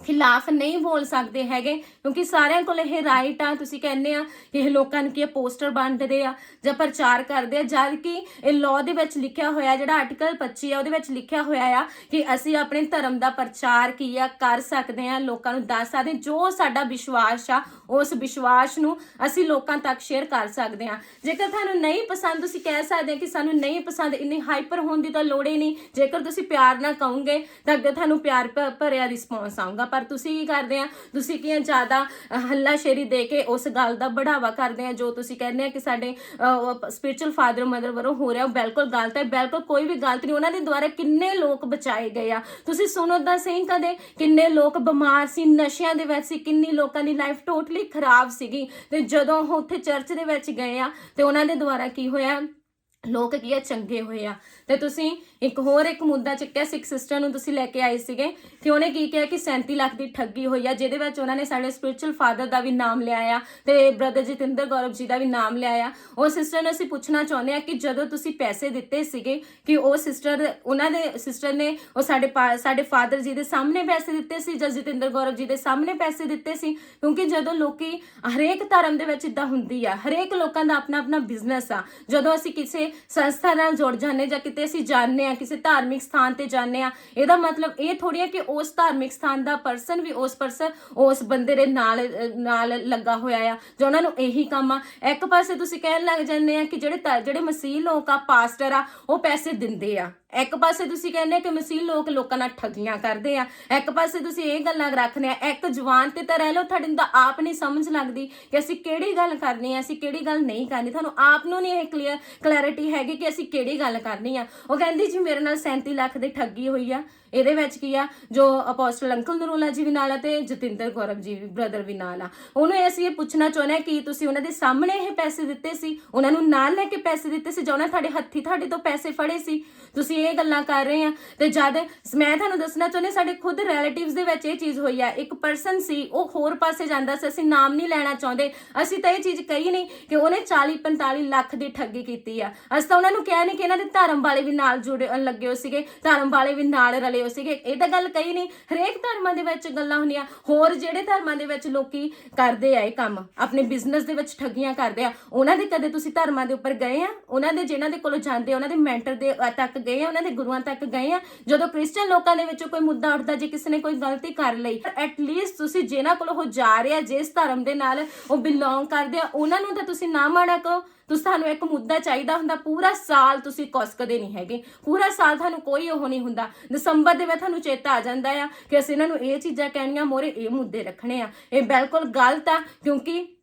ਖਿਲਾਫ ਨਹੀਂ ਬੋਲ ਸਕਦੇ ਹੈਗੇ, ਕਿਉਂਕਿ ਸਾਰਿਆਂ ਕੋਲ ਇਹ ਰਾਈਟ ਆ, ਤੁਸੀਂ ਕਹਿੰਦੇ ਆ ਕਿ ਇਹ ਲੋਕਾਂ ਨੂੰ ਕੀ ਪੋਸਟਰ ਵੰਡਦੇ ਆ ਜਾਂ ਪ੍ਰਚਾਰ ਕਰਦੇ ਆ ਜਦ ਕਿ ਇਹ ਲਾਅ ਦੇ ਵਿੱਚ ਲਿਖਿਆ ਹੋਇਆ, ਜਿਹੜਾ ਆਰਟੀਕਲ 25 ਆ, ਉਹਦੇ ਵਿੱਚ ਲਿਖਿਆ ਹੋਇਆ ਆ ਕਿ ਅਸੀਂ ਆਪਣੇ ਧਰਮ ਦਾ ਪ੍ਰਚਾਰ ਕੀ ਆ, ਕਰ ਸਕਦੇ ਆ, ਲੋਕਾਂ ਨੂੰ ਦੱਸ ਸਕਦੇ ਜੋ ਸਾਡਾ ਵਿਸ਼ਵਾਸ ਆ, ਉਸ ਵਿਸ਼ਵਾਸ ਨੂੰ ਅਸੀਂ ਲੋਕਾਂ ਤੱਕ ਸ਼ੇਅਰ ਕਰ ਸਕਦੇ ਆ। ਜੇਕਰ ਤੁਹਾਨੂੰ ਨਹੀਂ ਪਸੰਦ, ਤੁਸੀਂ ਕਹਿ ਸਕਦੇ ਆ ਕਿ ਸਾਨੂੰ ਨਹੀਂ ਪਸੰਦ, ਇੰਨੀ ਹਾਈਪਰ ਹੋਣ ਦੀ ਤਾਂ ਲੋੜ ਹੀ ਨਹੀਂ। ਜੇਕਰ ਤੁਸੀਂ ਪਿਆਰ ਨਾਲ ਕਹੋਗੇ, ਤਾਂ ਅੱਗੇ ਤੁਹਾਨੂੰ ਪਿਆਰ ਭ- ਭਰਿਆ ਰਿਸਪੌਂਸ ਆਊਗਾ। ਪਰ ਤੁਸੀਂ ਕੀ ਕਰਦੇ ਆ? ਤੁਸੀਂ ਕੀ ਜ਼ਿਆਦਾ ਹੱਲਾਸ਼ੇਰੀ ਦੇ ਕੇ ਉਸ ਗੱਲ ਦਾ ਬੜਾਵਾ ਕਰਦੇ ਆ, ਜੋ ਤੁਸੀਂ ਕਹਿੰਦੇ ਆ ਕਿ ਸਾਡੇ ਸਪਿਰਚੁਅਲ ਫਾਦਰ ਮਦਰ ਵੱਲੋਂ ਹੋ ਰਿਹਾ, ਉਹ ਬਿਲਕੁਲ ਗਲਤ ਹੈ। ਬਿਲਕੁਲ ਕੋਈ ਵੀ ਗਲਤ ਨਹੀਂ, ਉਹਨਾਂ ਦੇ ਦੁਆਰਾ ਕਿੰਨੇ ਲੋਕ ਬਚਾਏ ਗਏ ਆ। ਤੁਸੀਂ ਸੁਣੋ ਤਾਂ ਸਹੀ ਕਦੇ, ਕਿੰਨੇ ਲੋਕ ਬਿਮਾਰ ਸੀ, ਨਸ਼ਿਆਂ ਦੇ ਵਿੱਚ ਸੀ, ਕਿੰਨੀ ਲੋਕਾਂ ਦੀ ਲਾਈਫ ਟੋਟਲੀ ਖਰਾਬ ਸੀਗੀ। ਤੇ ਜਦੋਂ ਉਹ ਉੱਥੇ ਚਰਚ ਦੇ ਵਿੱਚ ਗਏ ਆ, ਤੇ ਉਹਨਾਂ ਦੇ ਦੁਆਰਾ ਕੀ ਹੋਇਆ? ਲੋਕ ਕੀ ਆ, ਚੰਗੇ ਹੋਏ ਆ। ਤੇ ਤੁਸੀਂ ਇੱਕ ਹੋਰ ਇੱਕ ਮੁੱਦਾ ਚੱਕਿਆ, ਸਿੱਖ ਸਿਸਟਰ ਨੂੰ ਤੁਸੀਂ ਲੈ ਕੇ ਆਏ ਸੀਗੇ ਕਿ ਉਹਨੇ ਕੀ ਕਿਹਾ ਕਿ 37 ਲੱਖ ਦੀ ਠੱਗੀ ਹੋਈ ਆ, ਜਿਹਦੇ ਵਿੱਚ ਉਹਨਾਂ ਨੇ ਸਾਡੇ ਸਪਿਰਚੁਅਲ ਫਾਦਰ ਦਾ ਵੀ ਨਾਮ ਲਿਆ ਆ ਤੇ ਬ੍ਰਦਰ ਜਤਿੰਦਰ ਗੌਰਵ ਜੀ ਦਾ ਵੀ ਨਾਮ ਲਿਆ ਆ ਉਹ ਸਿਸਟਰ ਨੂੰ ਅਸੀਂ ਪੁੱਛਣਾ ਚਾਹੁੰਦੇ ਆ ਕਿ ਜਦੋਂ ਤੁਸੀਂ ਪੈਸੇ ਦਿੱਤੇ ਸੀਗੇ ਕਿ ਉਹ ਸਿਸਟਰ ਉਹਨਾਂ ਦੇ ਸਿਸਟਰ ਨੇ ਉਹ ਸਾਡੇ ਪਾ- ਸਾਡੇ ਫਾਦਰ ਜੀ ਦੇ ਸਾਹਮਣੇ ਪੈਸੇ ਦਿੱਤੇ ਸੀ ਜਾਂ ਜਤਿੰਦਰ ਗੌਰਵ ਜੀ ਦੇ ਸਾਹਮਣੇ ਪੈਸੇ ਦਿੱਤੇ ਸੀ? ਕਿਉਂਕਿ ਜਦੋਂ ਲੋਕੀ ਹਰੇਕ ਧਰਮ ਦੇ ਵਿੱਚ ਇਦਾਂ ਹੁੰਦੀ ਆ, ਹਰੇਕ ਲੋਕਾਂ ਦਾ ਆਪਣਾ ਆਪਣਾ ਬਿਜ਼ਨਸ ਆ। ਜਦੋਂ ਅਸੀਂ ਕਿਸੇ ਸੰਸਥਾ ਨਾਲ ਜੁੜ ਜਾਂਦੇ ਜਾਂ ਕਿਤੇ ਅਸੀਂ ਜਾਂਦੇ ਆ ਕਿਸੇ ਧਾਰਮਿਕ ਸਥਾਨ ਤੇ ਜਾਂਦੇ ਆ ਇਹਦਾ ਮਤਲਬ ਇਹ ਥੋੜੀ ਆ ਕਿ ਉਸ ਧਾਰਮਿਕ ਸਥਾਨ ਦਾ ਪਰਸਨ ਵੀ ਉਸ ਪਰਸਨ ਉਸ ਬੰਦੇ ਦੇ ਨਾਲ ਨਾਲ ਲੱਗਾ ਹੋਇਆ ਆ, ਜਾਂ ਉਹਨਾਂ ਨੂੰ ਇਹੀ ਕੰਮ ਆ। ਇੱਕ ਪਾਸੇ ਤੁਸੀਂ ਕਹਿਣ ਲੱਗ ਜਾਂਦੇ ਆ ਕਿ ਜਿਹੜੇ ਜਿਹੜੇ ਮਸੀਹ ਲੋਕ ਆ ਪਾਸਟਰ ਆ, ਉਹ ਪੈਸੇ ਦਿੰਦੇ ਆ। ਇੱਕ ਪਾਸੇ ਤੁਸੀਂ ਕਹਿੰਦੇ ਕਿ ਮਸੀਹ ਲੋਕ ਲੋਕਾਂ ਨਾਲ ਠੱਗੀਆਂ ਕਰਦੇ ਆ। ਇੱਕ ਪਾਸੇ ਤੁਸੀਂ ਇਹ ਗੱਲਾਂ ਰੱਖਦੇ ਆ, ਇੱਕ ਜਵਾਨ ਤੇ ਤਾਂ ਰਹਿ ਲਓ, ਤੁਹਾਡੇ ਨੂੰ ਤਾਂ ਆਪ ਨਹੀਂ ਸਮਝ ਲੱਗਦੀ ਕਿ ਅਸੀਂ ਕਿਹੜੀ ਗੱਲ ਕਰਨੀ ਆ, ਅਸੀਂ ਕਿਹੜੀ ਗੱਲ ਨਹੀਂ ਕਰਨੀ। ਤੁਹਾਨੂੰ ਆਪ ਨੂੰ ਨਹੀਂ ਇਹ ਕਲੀਅਰ ਕਲੈਰਿਟੀ ਹੈਗੀ ਕਿ ਅਸੀਂ ਕਿਹੜੀ ਗੱਲ ਕਰਨੀ ਆ। ਉਹ ਕਹਿੰਦੀ ਜੀ ਮੇਰੇ ਨਾਲ 37 ਲੱਖ ਦੀ ਠੱਗੀ ਹੋਈ ਆ। ਇਹਦੇ ਵਿੱਚ ਕੀ ਆ, ਜੋ ਅਪੋਸਟਲ ਅੰਕਲ ਨਰੋਲਾ ਜੀ ਵੀ ਨਾਲ ਆ ਤੇ ਜਤਿੰਦਰ ਗੌਰਵ ਜੀ ਬ੍ਰਦਰ ਵੀ ਨਾਲ ਆ। ਉਹਨੂੰ ਅਸੀਂ ਇਹ ਪੁੱਛਣਾ ਚਾਹੁੰਦੇ ਆ ਕਿ ਤੁਸੀਂ ਉਹਨਾਂ ਦੇ ਸਾਹਮਣੇ ਇਹ ਪੈਸੇ ਦਿੱਤੇ ਸੀ? ਉਹਨਾਂ ਨੂੰ ਨਾਲ ਲੈ ਕੇ ਪੈਸੇ ਦਿੱਤੇ ਸੀ ਜਾਂ ਉਹਨਾਂ ਤੁਹਾਡੇ ਹੱਥੀ ਤੁਹਾਡੇ ਤੋਂ ਪੈਸੇ ਫੜੇ ਸੀ? ਤੁਸੀਂ ਇਹ ਗੱਲਾਂ ਕਰ ਰਹੇ ਆ। ਤੇ ਜਦ ਮੈਂ ਤੁਹਾਨੂੰ ਦੱਸਣਾ ਚਾਹੁੰਦੀ ਸਾਡੇ ਖੁਦ ਰਿਲੇਟਿਵਸ ਦੇ ਵਿੱਚ ਇਹ ਚੀਜ਼ ਹੋਈ ਆ। ਇੱਕ ਪਰਸਨ ਸੀ, ਉਹ ਹੋਰ ਪਾਸੇ ਜਾਂਦਾ ਸੀ। ਅਸੀਂ ਨਾਮ ਨਹੀਂ ਲੈਣਾ ਚਾਹੁੰਦੇ। ਅਸੀਂ ਤਾਂ ਇਹ ਚੀਜ਼ ਕਹੀ ਨਹੀਂ ਕਿ ਉਹਨੇ 40 45 ਲੱਖ ਦੀ ਠੱਗੀ ਕੀਤੀ ਆ। ਅਸੀਂ ਤਾਂ ਉਹਨਾਂ ਨੂੰ ਕਿਹਾ ਨਹੀਂ ਕਿ ਇਹਨਾਂ ਦੇ ਧਰਮ ਵਾਲੇ ਵੀ ਨਾਲ ਜੁੜੇ ਲੱਗੇ ਹੋ ਸੀਗੇ। ਧਰਮ ਵਾਲੇ ਵੀ ਨਾਲ ਰਲੇ ਹੋ ਸੀਗੇ। ਇਹ ਤਾਂ ਗੱਲ ਕਹੀ ਨਹੀਂ। ਹਰੇਕ ਧਰਮਾਂ ਦੇ ਵਿੱਚ ਗੱਲਾਂ ਹੁੰਦੀਆਂ। ਹੋਰ ਜਿਹੜੇ ਧਰਮਾਂ ਦੇ ਵਿੱਚ ਲੋਕੀ ਕਰਦੇ ਆ ਇਹ ਕੰਮ, ਆਪਣੇ ਬਿਜ਼ਨਸ ਦੇ ਵਿੱਚ ਠੱਗੀਆਂ ਕਰਦੇ ਆ, ਉਹਨਾਂ ਦੇ ਕਦੇ ਤੁਸੀਂ ਧਰਮਾਂ ਦੇ ਉੱਪਰ ਗਏ ਆ? ਉਹਨਾਂ ਦੇ ਜਿਨ੍ਹਾਂ ਦੇ ਕੋਲੋਂ ਜਾਂਦੇ ਉਹਨਾਂ ਦੇ ਮੈਂਟਰ ਦੇ ਤੱਕ ਗਏ ਆ? ਉਹਨਾਂ ਦੇ ਗੁਰੂਆਂ ਤੱਕ ਗਏ ਆ? ਜਦੋਂ ਕ੍ਰਿਸਚੀਅਨ ਲੋਕਾਂ ਦੇ ਵਿੱਚੋਂ ਕੋਈ ਮੁੱਦਾ ਉੱਠਦਾ, ਜੇ ਕਿਸੇ ਨੇ ਕੋਈ ਗਲਤੀ ਕਰ ਲਈ ਐਟ ਲੀਸਟ ਤੁਸੀਂ ਜਿਨ੍ਹਾਂ ਕੋਲ ਉਹ ਜਾ ਰਿਹਾ ਜਿਸ ਧਰਮ ਦੇ ਨਾਲ ਉਹ ਬਿਲੋਂਗ ਕਰਦੇ ਆ, ਉਹਨਾਂ ਨੂੰ ਤਾਂ ਤੁਸੀਂ ਨਾ ਮਾੜਾ ਕਹੋ। ਤੁਸੀਂ ਤੁਹਾਨੂੰ ਇੱਕ ਮੁੱਦਾ ਚਾਹੀਦਾ ਹੁੰਦਾ, ਪੂਰਾ ਸਾਲ ਤੁਸੀਂ ਕੁਸਕਦੇ ਨਹੀਂ ਹੈਗੇ। ਪੂਰਾ ਸਾਲ ਤੁਹਾਨੂੰ ਕੋਈ ਉਹ ਨਹੀਂ ਹੁੰਦਾ। ਦਸੰਬਰ ਦੇ ਵਿੱਚ ਤੁਹਾਨੂੰ ਚੇਤਾ ਆ ਜਾਂਦਾ ਆ ਕਿ ਅਸੀਂ ਇਹਨਾਂ ਨੂੰ ਇਹ ਚੀਜ਼ਾਂ ਕਹਿਣੀਆਂ, ਮੋਰੇ ਇਹ ਮੁੱਦੇ ਰੱਖਣੇ ਆ। ਇਹ ਬਿਲਕੁਲ ਗਲਤ ਆ, ਕਿਉਂਕਿ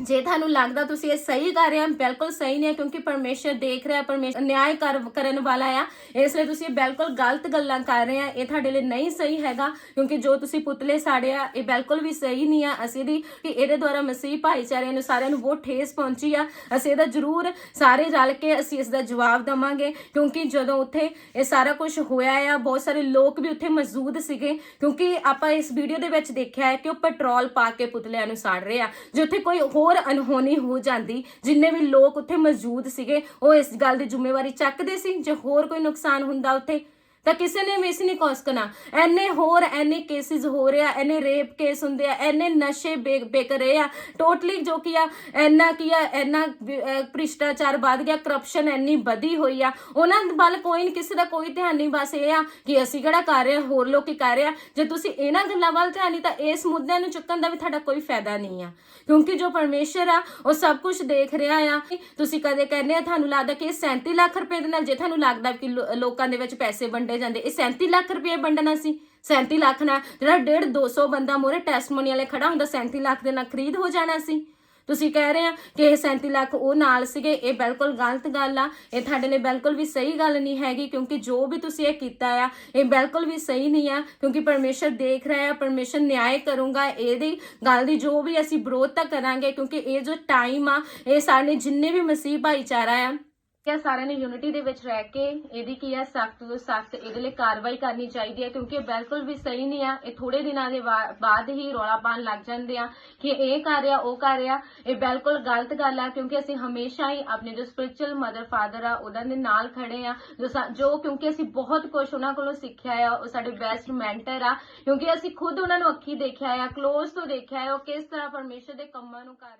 ਜੇ ਤੁਹਾਨੂੰ ਲੱਗਦਾ ਤੁਸੀਂ ਇਹ ਸਹੀ ਕਰ ਰਹੇ ਹੋ ਬਿਲਕੁਲ ਸਹੀ ਨਹੀਂ ਹੈ ਕਿਉਂਕਿ ਪਰਮੇਸ਼ਰ ਦੇਖ ਰਿਹਾ ਪਰਮੇਸ਼ਰ ਨਿਆਂ ਕਰ, ਕਰਨ ਵਾਲਾ ਆ। ਇਸ ਲਈ ਤੁਸੀਂ ਇਹ ਬਿਲਕੁਲ ਗਲਤ ਗੱਲਾਂ ਕਰ ਰਹੇ ਆ। ਇਹ ਤੁਹਾਡੇ ਲਈ ਨਹੀਂ ਸਹੀ ਹੈਗਾ ਕਿਉਂਕਿ ਜੋ ਤੁਸੀਂ ਪੁਤਲੇ ਸਾੜਿਆ ਇਹ ਬਿਲਕੁਲ ਵੀ ਸਹੀ ਨਹੀਂ ਆ। ਅਸੀਂ ਦੀ ਕਿ ਇਹਦੇ ਦੁਆਰਾ ਮਸੀਹ ਭਾਈਚਾਰੇ ਨੂੰ ਸਾਰਿਆਂ ਨੂੰ ਬਹੁਤ ਠੇਸ ਪਹੁੰਚੀ ਆ। ਅਸੀਂ ਇਹਦਾ ਜ਼ਰੂਰ ਸਾਰੇ ਰਲ ਕੇ ਅਸੀਂ ਇਸ ਦਾ ਜਵਾਬ ਦਵਾਂਗੇ ਕਿਉਂਕਿ ਜਦੋਂ ਉੱਥੇ ਇਹ ਸਾਰਾ ਕੁਝ ਹੋਇਆ ਆ, ਬਹੁਤ ਸਾਰੇ ਲੋਕ ਵੀ ਉੱਥੇ ਮੌਜੂਦ ਸੀਗੇ ਕਿਉਂਕਿ ਆਪਾਂ ਇਸ ਵੀਡੀਓ ਦੇ ਵਿੱਚ ਦੇਖਿਆ ਹੈ ਕਿ ਉਹ ਪੈਟਰੋਲ ਪਾ ਕੇ ਪੁਤਲਿਆਂ ਨੂੰ ਸਾੜ ਰਹੇ ਆ। ਜੇ ਉੱਥੇ ਕੋਈ ਹੋਰ ਅਨਹੋਣੀ ਹੋ ਜਾਂਦੀ। ਜਿੰਨੇ ਵੀ ਲੋਕ ਉੱਥੇ ਮੌਜੂਦ ਸੀਗੇ, ਉਹ ਇਸ ਗੱਲ ਦੀ ਜ਼ਿੰਮੇਵਾਰੀ ਚੱਕਦੇ ਸੀ। ਜੇ ਹੋਰ ਕੋਈ ਨੁਕਸਾਨ ਹੁੰਦਾ ਉੱਥੇ ਤਾਂ ਕਿਸੇ ਨੇ ਵੀ ਇਸ ਨਹੀਂ ਕੋਸਕਣਾ ਐਨੇ ਹੋਰ ਐਨੇ ਕੇਸਿਸ ਹੋ ਰਿਹਾ ਐਨੇ ਰੇਪ ਕੇਸ ਹੁੰਦੇ ਆ, ਐਨੇ ਨਸ਼ੇ ਬੇਕ ਵੇਕ ਰਹੇ ਆ। ਟੋਟਲੀ ਜੋ ਕੀ ਆ, ਐਨਾ ਕੀ ਆ, ਐਨਾ ਭ੍ਰਿਸ਼ਟਾਚਾਰ ਵੱਧ ਗਿਆ ਕਰਪਸ਼ਨ ਐਨੀ ਵਧੀ ਹੋਈ ਆ। ਉਹਨਾਂ ਵੱਲ ਕੋਈ ਨਹੀਂ ਕਿਸੇ ਦਾ ਕੋਈ ਧਿਆਨ ਨਹੀਂ, ਬਸ ਇਹ ਆ ਕਿ ਅਸੀਂ ਕਿਹੜਾ ਕਰ ਰਹੇ ਆ, ਹੋਰ ਲੋਕ ਕੀ ਕਰ ਰਹੇ ਆ। ਜੇ ਤੁਸੀਂ ਇਹਨਾਂ ਗੱਲਾਂ ਵੱਲ ਧਿਆਨ ਨਹੀਂ ਤਾਂ ਇਸ ਮੁੱਦਿਆਂ ਨੂੰ ਚੁੱਕਣ ਦਾ ਵੀ ਤੁਹਾਡਾ ਕੋਈ ਫਾਇਦਾ ਨਹੀਂ ਆ। ਕਿਉਂਕਿ ਜੋ ਪਰਮੇਸ਼ਰ ਆ, ਉਹ ਸਭ ਕੁਝ ਦੇਖ ਰਿਹਾ ਆ। ਤੁਸੀਂ ਕਦੇ ਕਹਿੰਦੇ ਆ, ਤੁਹਾਨੂੰ ਲੱਗਦਾ ਕਿ ਇਹ 37 ਲੱਖ ਰੁਪਏ ਦੇ ਨਾਲ, ਜੇ ਤੁਹਾਨੂੰ ਲੱਗਦਾ ਕਿ ਲੋ- ਲੋਕਾਂ ਦੇ ਵਿੱਚ ਪੈਸੇ ਵੰਡੇ ਜਾਂਦੇ। ਇਹ 37 ਲੱਖ ਰੁਪਏ ਵੰਡਣਾ ਸੀ। 37 ਲੱਖ ਨਾਲ ਜਿਹੜਾ 1.5 200 ਬੰਦਾ ਮੋਰੇ ਟੈਸਟਮੋਨੀ ਵਾਲੇ ਖੜਾ ਹੁੰਦਾ 37 ਲੱਖ ਦੇ ਨਾਲ ਖਰੀਦ ਹੋ ਜਾਣਾ ਸੀ। ਤੁਸੀਂ ਕਹਿ ਰਹੇ ਆ ਕਿ ਇਹ 37 ਲੱਖ ਉਹ ਨਾਲ ਸੀਗੇ, ਇਹ ਬਿਲਕੁਲ ਗਲਤ ਗੱਲ ਆ। ਇਹ ਤੁਹਾਡੇ ਲਈ ਬਿਲਕੁਲ ਵੀ ਸਹੀ ਗੱਲ ਨਹੀਂ ਹੈਗੀ, ਕਿਉਂਕਿ ਜੋ ਵੀ ਤੁਸੀਂ ਇਹ ਕੀਤਾ ਆ, ਇਹ ਬਿਲਕੁਲ ਵੀ ਸਹੀ ਨਹੀਂ ਆ, ਕਿਉਂਕਿ ਪਰਮੇਸ਼ਰ ਦੇਖ ਰਿਹਾ ਹੈ ਪਰਮੇਸ਼ਰ ਨਿਆਂ ਕਰੂੰਗਾ। ਇਹਦੀ ਗੱਲ ਦੀ ਜੋ ਵੀ ਅਸੀਂ ਵਿਰੋਧ ਤਾਂ ਕਰਾਂਗੇ, ਕਿਉਂਕਿ ਇਹ ਜੋ ਟਾਈਮ ਆ, ਇਹ ਸਾਡੇ ਜਿੰਨੇ ਵੀ ਮਸੀਹ ਭਾਈਚਾਰਾ ਆ ਕਿ ਸਾਰਿਆਂ ਨੇ ਯੂਨਿਟੀ ਦੇ ਵਿੱਚ ਰਹਿ ਕੇ ਇਹਦੀ ਕੀ ਹੈ ਸਖਤ ਤੋਂ ਸਖਤ ਇਹਦੇ ਲਈ ਕਾਰਵਾਈ ਕਰਨੀ ਚਾਹੀਦੀ ਹੈ, ਕਿਉਂਕਿ ਇਹ ਬਿਲਕੁਲ ਵੀ ਸਹੀ ਨਹੀਂ ਆ। ਇਹ ਥੋੜੇ ਦਿਨਾਂ ਦੇ ਬਾਅਦ ਹੀ ਰੌਲਾ ਪਾਉਣ ਲੱਗ ਜਾਂਦੇ ਆ ਕਿ ਇਹ ਕਰ ਰਿਹਾ, ਉਹ ਕਰ ਰਿਹਾ। ਇਹ ਬਿਲਕੁਲ ਗਲਤ ਗੱਲ ਆ, ਕਿਉਂਕਿ ਅਸੀਂ ਹਮੇਸ਼ਾ ਹੀ ਆਪਣੇ ਜੋ ਸਪਿਰਚੁਅਲ ਮਦਰ ਫਾਦਰ ਆ, ਉਹਨਾਂ ਦੇ ਨਾਲ ਖੜੇ ਆ। ਜੋ ਜੋ ਕਿਉਂਕਿ ਅਸੀਂ ਬਹੁਤ ਕੁਝ ਉਹਨਾਂ ਕੋਲੋਂ ਸਿੱਖਿਆ ਆ, ਉਹ ਸਾਡੇ ਬੈਸਟ ਮੈਂਟਰ ਆ। ਕਿਉਂਕਿ ਅਸੀਂ ਖੁਦ ਉਹਨਾਂ ਨੂੰ ਅੱਖੀ ਦੇਖਿਆ ਆ ক্লোਜ਼ ਤੋਂ ਦੇਖਿਆ ਆ, ਉਹ ਕਿਸ ਤਰ੍ਹਾਂ ਪਰਮੇਸ਼ਰ ਦੇ ਕੰਮਾਂ ਨੂੰ ਕਰ ਰਹੇ